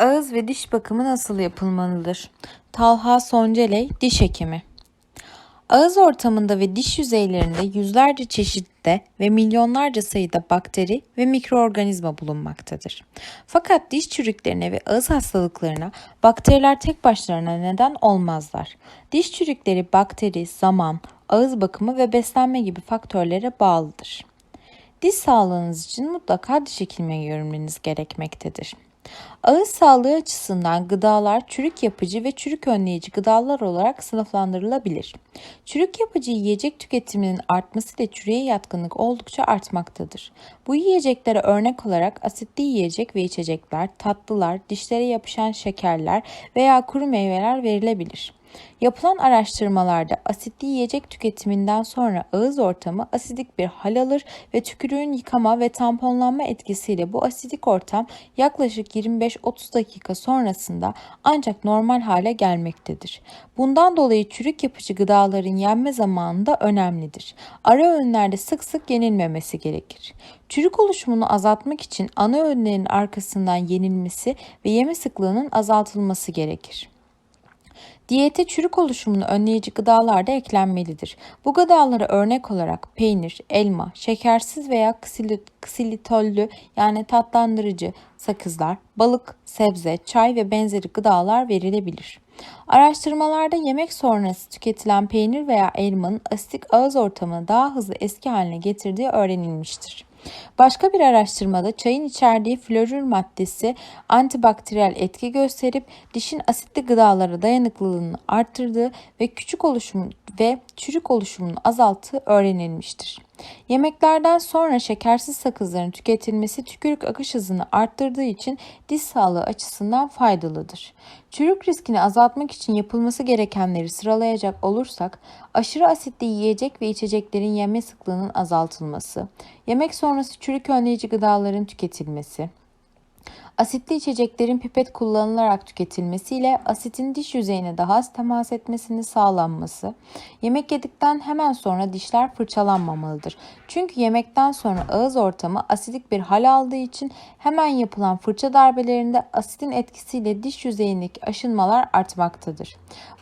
Ağız ve diş bakımı nasıl yapılmalıdır? Talha Sonceley, diş hekimi. Ağız ortamında ve diş yüzeylerinde yüzlerce çeşitte ve milyonlarca sayıda bakteri ve mikroorganizma bulunmaktadır. Fakat diş çürüklerine ve ağız hastalıklarına bakteriler tek başlarına neden olmazlar. Diş çürükleri bakteri, zaman, ağız bakımı ve beslenme gibi faktörlere bağlıdır. Diş sağlığınız için mutlaka diş hekimine görünmeniz gerekmektedir. Ağız sağlığı açısından gıdalar çürük yapıcı ve çürük önleyici gıdalar olarak sınıflandırılabilir. Çürük yapıcı yiyecek tüketiminin artması ile çürüğe yatkınlık oldukça artmaktadır. Bu yiyeceklere örnek olarak asitli yiyecek ve içecekler, tatlılar, dişlere yapışan şekerler veya kuru meyveler verilebilir. Yapılan araştırmalarda asitli yiyecek tüketiminden sonra ağız ortamı asidik bir hal alır ve tükürüğün yıkama ve tamponlanma etkisiyle bu asidik ortam yaklaşık 25-30 dakika sonrasında ancak normal hale gelmektedir. Bundan dolayı çürük yapıcı gıdaların yenme zamanı da önemlidir. Ara öğünlerde sık sık yenilmemesi gerekir. Çürük oluşumunu azaltmak için ana öğünlerin arkasından yenilmesi ve yeme sıklığının azaltılması gerekir. Diyete çürük oluşumunu önleyici gıdalar da eklenmelidir. Bu gıdalara örnek olarak peynir, elma, şekersiz veya ksilitollü yani tatlandırıcı sakızlar, balık, sebze, çay ve benzeri gıdalar verilebilir. Araştırmalarda yemek sonrası tüketilen peynir veya elmanın asitik ağız ortamını daha hızlı eski haline getirdiği öğrenilmiştir. Başka bir araştırmada çayın içerdiği florür maddesi antibakteriyel etki gösterip dişin asitli gıdalara dayanıklılığını arttırdığı ve küçük oluşum ve çürük oluşumunu azalttığı öğrenilmiştir. Yemeklerden sonra şekersiz sakızların tüketilmesi tükürük akış hızını arttırdığı için diş sağlığı açısından faydalıdır. Çürük riskini azaltmak için yapılması gerekenleri sıralayacak olursak, aşırı asitli yiyecek ve içeceklerin yeme sıklığının azaltılması, yemek sonrası çürük önleyici gıdaların tüketilmesi, Asitli içeceklerin pipet kullanılarak tüketilmesiyle asitin diş yüzeyine daha az temas etmesini sağlanması, yemek yedikten hemen sonra dişler fırçalanmamalıdır. Çünkü yemekten sonra ağız ortamı asidik bir hal aldığı için hemen yapılan fırça darbelerinde asitin etkisiyle diş yüzeyindeki aşınmalar artmaktadır.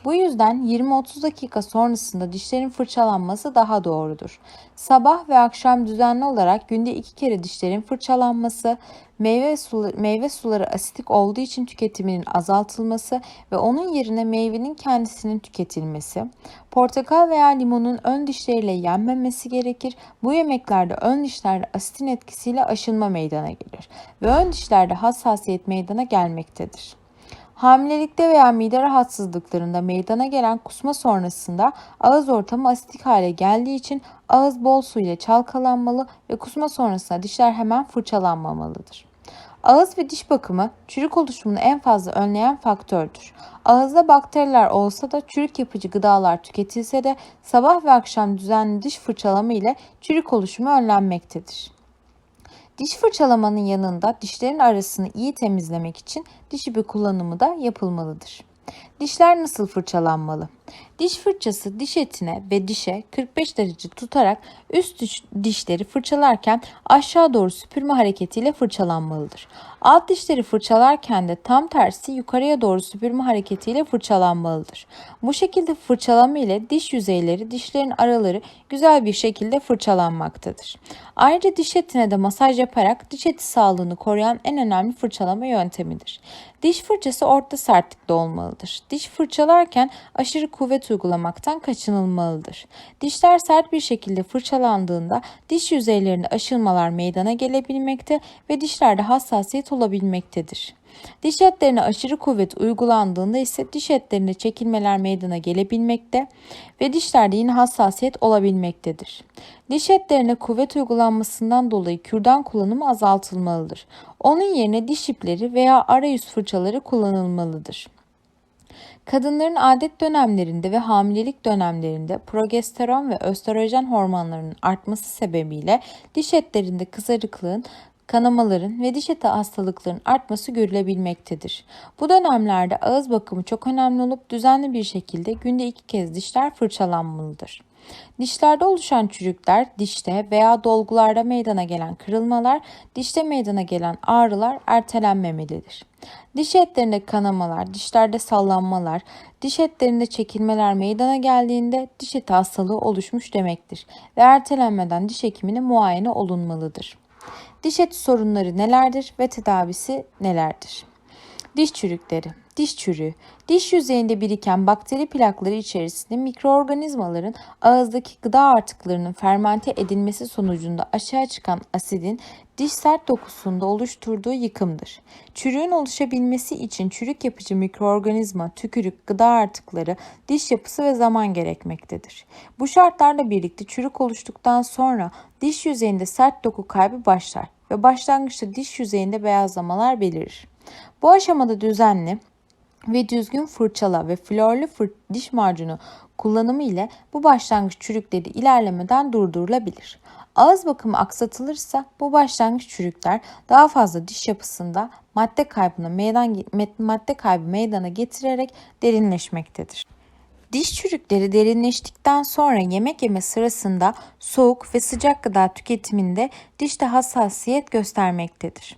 Bu yüzden 20-30 dakika sonrasında dişlerin fırçalanması daha doğrudur. Sabah ve akşam düzenli olarak günde iki kere dişlerin fırçalanması, meyve suları, meyve suları asitik olduğu için tüketiminin azaltılması ve onun yerine meyvenin kendisinin tüketilmesi, portakal veya limonun ön dişleriyle yenmemesi gerekir. Bu yemeklerde ön dişlerde asitin etkisiyle aşınma meydana gelir ve ön dişlerde hassasiyet meydana gelmektedir. Hamilelikte veya mide rahatsızlıklarında meydana gelen kusma sonrasında ağız ortamı asitik hale geldiği için ağız bol su ile çalkalanmalı ve kusma sonrasında dişler hemen fırçalanmamalıdır. Ağız ve diş bakımı çürük oluşumunu en fazla önleyen faktördür. Ağızda bakteriler olsa da çürük yapıcı gıdalar tüketilse de sabah ve akşam düzenli diş fırçalama ile çürük oluşumu önlenmektedir. Diş fırçalamanın yanında dişlerin arasını iyi temizlemek için diş ipi kullanımı da yapılmalıdır. Dişler nasıl fırçalanmalı? Diş fırçası diş etine ve dişe 45 derece tutarak üst dişleri fırçalarken aşağı doğru süpürme hareketiyle fırçalanmalıdır. Alt dişleri fırçalarken de tam tersi yukarıya doğru süpürme hareketiyle fırçalanmalıdır. Bu şekilde fırçalama ile diş yüzeyleri, dişlerin araları güzel bir şekilde fırçalanmaktadır. Ayrıca diş etine de masaj yaparak diş eti sağlığını koruyan en önemli fırçalama yöntemidir. Diş fırçası orta sertlikte olmalıdır. Diş fırçalarken aşırı kuvvet uygulamaktan kaçınılmalıdır. Dişler sert bir şekilde fırçalandığında diş yüzeylerinde aşınmalar meydana gelebilmekte ve dişlerde hassasiyet olabilmektedir. Diş etlerine aşırı kuvvet uygulandığında ise diş etlerinde çekilmeler meydana gelebilmekte ve dişlerde yine hassasiyet olabilmektedir. Diş etlerine kuvvet uygulanmasından dolayı kürdan kullanımı azaltılmalıdır. Onun yerine diş ipleri veya arayüz fırçaları kullanılmalıdır. Kadınların adet dönemlerinde ve hamilelik dönemlerinde progesteron ve östrojen hormonlarının artması sebebiyle diş etlerinde kızarıklığın kanamaların ve diş eti hastalıklarının artması görülebilmektedir. Bu dönemlerde ağız bakımı çok önemli olup düzenli bir şekilde günde iki kez dişler fırçalanmalıdır. Dişlerde oluşan çürükler, dişte veya dolgularda meydana gelen kırılmalar, dişte meydana gelen ağrılar ertelenmemelidir. Diş etlerinde kanamalar, dişlerde sallanmalar, diş etlerinde çekilmeler meydana geldiğinde diş eti hastalığı oluşmuş demektir ve ertelenmeden diş hekimine muayene olunmalıdır. Diş eti sorunları nelerdir ve tedavisi nelerdir? Diş çürükleri Diş çürüğü, diş yüzeyinde biriken bakteri plakları içerisinde mikroorganizmaların ağızdaki gıda artıklarının fermente edilmesi sonucunda aşağı çıkan asidin diş sert dokusunda oluşturduğu yıkımdır. Çürüğün oluşabilmesi için çürük yapıcı mikroorganizma, tükürük, gıda artıkları, diş yapısı ve zaman gerekmektedir. Bu şartlarla birlikte çürük oluştuktan sonra diş yüzeyinde sert doku kaybı başlar ve başlangıçta diş yüzeyinde beyazlamalar belirir. Bu aşamada düzenli ve düzgün fırçala ve florlu fır diş macunu kullanımı ile bu başlangıç çürükleri ilerlemeden durdurulabilir. Ağız bakımı aksatılırsa bu başlangıç çürükler daha fazla diş yapısında madde kaybına meydan madde kaybı meydana getirerek derinleşmektedir. Diş çürükleri derinleştikten sonra yemek yeme sırasında soğuk ve sıcak gıda tüketiminde dişte hassasiyet göstermektedir.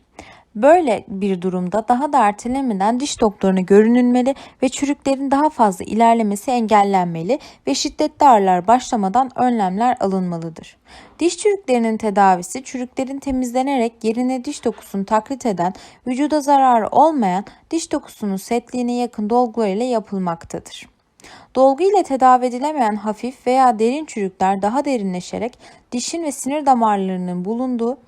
Böyle bir durumda daha da ertelemeden diş doktoruna görünülmeli ve çürüklerin daha fazla ilerlemesi engellenmeli ve şiddetli ağrılar başlamadan önlemler alınmalıdır. Diş çürüklerinin tedavisi çürüklerin temizlenerek yerine diş dokusunu taklit eden, vücuda zararı olmayan diş dokusunun setliğine yakın dolgularıyla yapılmaktadır. Dolgu ile tedavi edilemeyen hafif veya derin çürükler daha derinleşerek dişin ve sinir damarlarının bulunduğu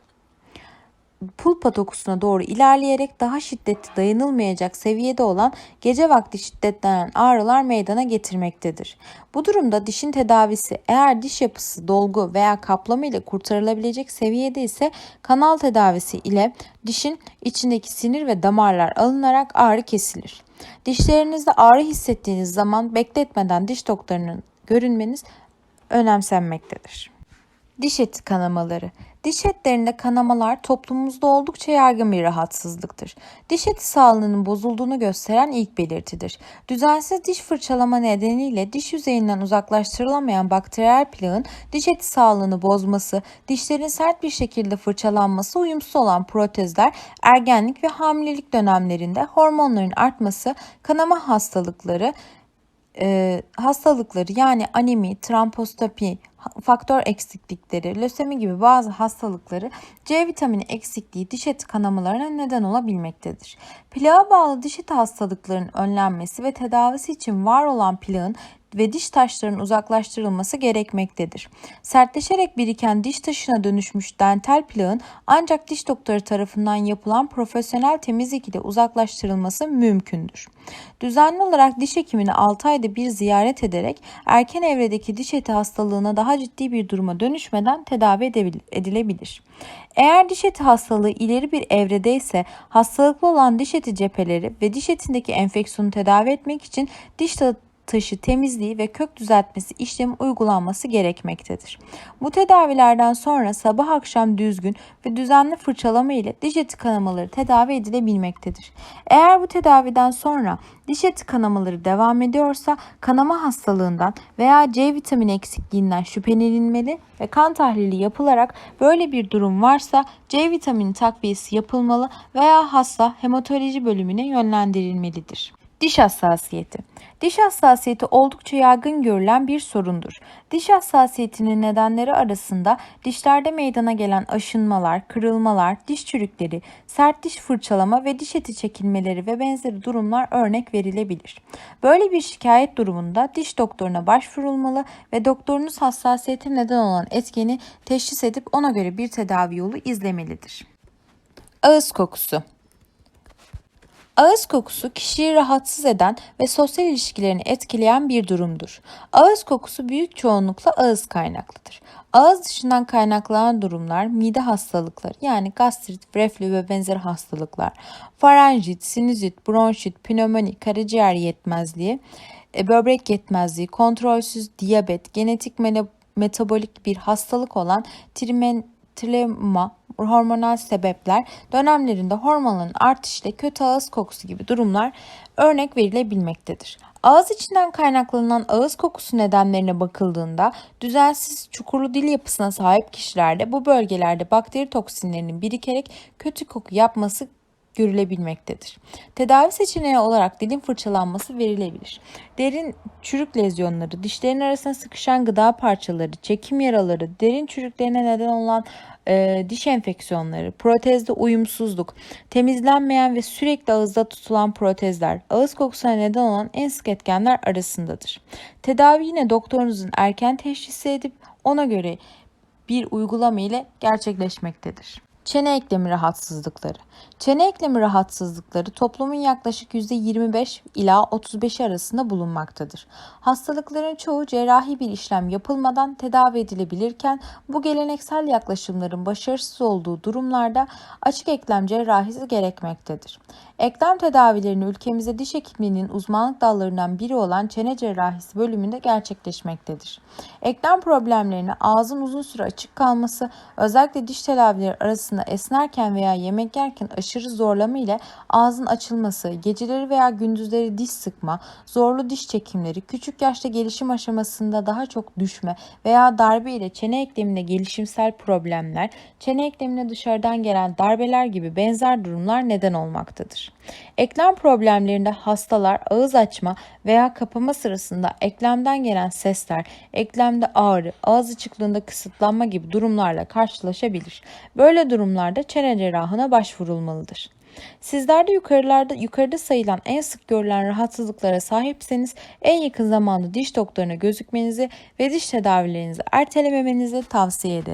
pulpa dokusuna doğru ilerleyerek daha şiddetli dayanılmayacak seviyede olan gece vakti şiddetlenen ağrılar meydana getirmektedir. Bu durumda dişin tedavisi eğer diş yapısı dolgu veya kaplama ile kurtarılabilecek seviyede ise kanal tedavisi ile dişin içindeki sinir ve damarlar alınarak ağrı kesilir. Dişlerinizde ağrı hissettiğiniz zaman bekletmeden diş doktorunun görünmeniz önemsenmektedir. Diş eti kanamaları Diş etlerinde kanamalar toplumumuzda oldukça yaygın bir rahatsızlıktır. Diş eti sağlığının bozulduğunu gösteren ilk belirtidir. Düzensiz diş fırçalama nedeniyle diş yüzeyinden uzaklaştırılamayan bakteriyel plağın diş eti sağlığını bozması, dişlerin sert bir şekilde fırçalanması uyumsuz olan protezler, ergenlik ve hamilelik dönemlerinde hormonların artması, kanama hastalıkları, e, hastalıkları yani anemi, trampostopi, faktör eksiklikleri, lösemi gibi bazı hastalıkları C vitamini eksikliği diş eti kanamalarına neden olabilmektedir. Plağa bağlı diş eti hastalıklarının önlenmesi ve tedavisi için var olan plağın ve diş taşlarının uzaklaştırılması gerekmektedir. Sertleşerek biriken diş taşına dönüşmüş dental plağın ancak diş doktoru tarafından yapılan profesyonel temizlik ile uzaklaştırılması mümkündür. Düzenli olarak diş hekimini 6 ayda bir ziyaret ederek erken evredeki diş eti hastalığına daha ciddi bir duruma dönüşmeden tedavi edilebilir. Eğer diş eti hastalığı ileri bir evrede ise hastalıklı olan diş eti cepheleri ve diş etindeki enfeksiyonu tedavi etmek için diş taşı temizliği ve kök düzeltmesi işlemi uygulanması gerekmektedir. Bu tedavilerden sonra sabah akşam düzgün ve düzenli fırçalama ile diş eti kanamaları tedavi edilebilmektedir. Eğer bu tedaviden sonra diş eti kanamaları devam ediyorsa kanama hastalığından veya C vitamini eksikliğinden şüphelenilmeli ve kan tahlili yapılarak böyle bir durum varsa C vitamini takviyesi yapılmalı veya hasta hematoloji bölümüne yönlendirilmelidir. Diş hassasiyeti. Diş hassasiyeti oldukça yaygın görülen bir sorundur. Diş hassasiyetinin nedenleri arasında dişlerde meydana gelen aşınmalar, kırılmalar, diş çürükleri, sert diş fırçalama ve diş eti çekilmeleri ve benzeri durumlar örnek verilebilir. Böyle bir şikayet durumunda diş doktoruna başvurulmalı ve doktorunuz hassasiyete neden olan etkeni teşhis edip ona göre bir tedavi yolu izlemelidir. Ağız kokusu Ağız kokusu kişiyi rahatsız eden ve sosyal ilişkilerini etkileyen bir durumdur. Ağız kokusu büyük çoğunlukla ağız kaynaklıdır. Ağız dışından kaynaklanan durumlar mide hastalıkları yani gastrit, reflü ve benzeri hastalıklar, faranjit, sinüzit, bronşit, pnömoni, karaciğer yetmezliği, e, böbrek yetmezliği, kontrolsüz diyabet, genetik metabolik bir hastalık olan trimen, trilema, hormonal sebepler, dönemlerinde hormonların artışı ile kötü ağız kokusu gibi durumlar örnek verilebilmektedir. Ağız içinden kaynaklanan ağız kokusu nedenlerine bakıldığında düzensiz çukurlu dil yapısına sahip kişilerde bu bölgelerde bakteri toksinlerinin birikerek kötü koku yapması görülebilmektedir. Tedavi seçeneği olarak dilin fırçalanması verilebilir. Derin çürük lezyonları, dişlerin arasına sıkışan gıda parçaları, çekim yaraları, derin çürüklerine neden olan e, diş enfeksiyonları, protezde uyumsuzluk, temizlenmeyen ve sürekli ağızda tutulan protezler, ağız kokusuna neden olan en sık etkenler arasındadır. Tedavi yine doktorunuzun erken teşhisi edip ona göre bir uygulama ile gerçekleşmektedir. Çene eklemi rahatsızlıkları. Çene eklemi rahatsızlıkları toplumun yaklaşık %25 ila 35 arasında bulunmaktadır. Hastalıkların çoğu cerrahi bir işlem yapılmadan tedavi edilebilirken bu geleneksel yaklaşımların başarısız olduğu durumlarda açık eklem cerrahisi gerekmektedir. Eklem tedavilerini ülkemizde diş hekimliğinin uzmanlık dallarından biri olan çene cerrahisi bölümünde gerçekleşmektedir. Eklem problemlerine ağzın uzun süre açık kalması, özellikle diş tedavileri arasında esnerken veya yemek yerken aşırı zorlama ile ağzın açılması, geceleri veya gündüzleri diş sıkma, zorlu diş çekimleri, küçük yaşta gelişim aşamasında daha çok düşme veya darbe ile çene ekleminde gelişimsel problemler, çene eklemine dışarıdan gelen darbeler gibi benzer durumlar neden olmaktadır. Eklem problemlerinde hastalar ağız açma veya kapama sırasında eklemden gelen sesler, eklemde ağrı, ağız açıklığında kısıtlanma gibi durumlarla karşılaşabilir. Böyle durumlarda çene cerrahına başvurulmalıdır. Sizler de yukarılarda yukarıda sayılan en sık görülen rahatsızlıklara sahipseniz en yakın zamanda diş doktoruna gözükmenizi ve diş tedavilerinizi ertelememenizi tavsiye ederim.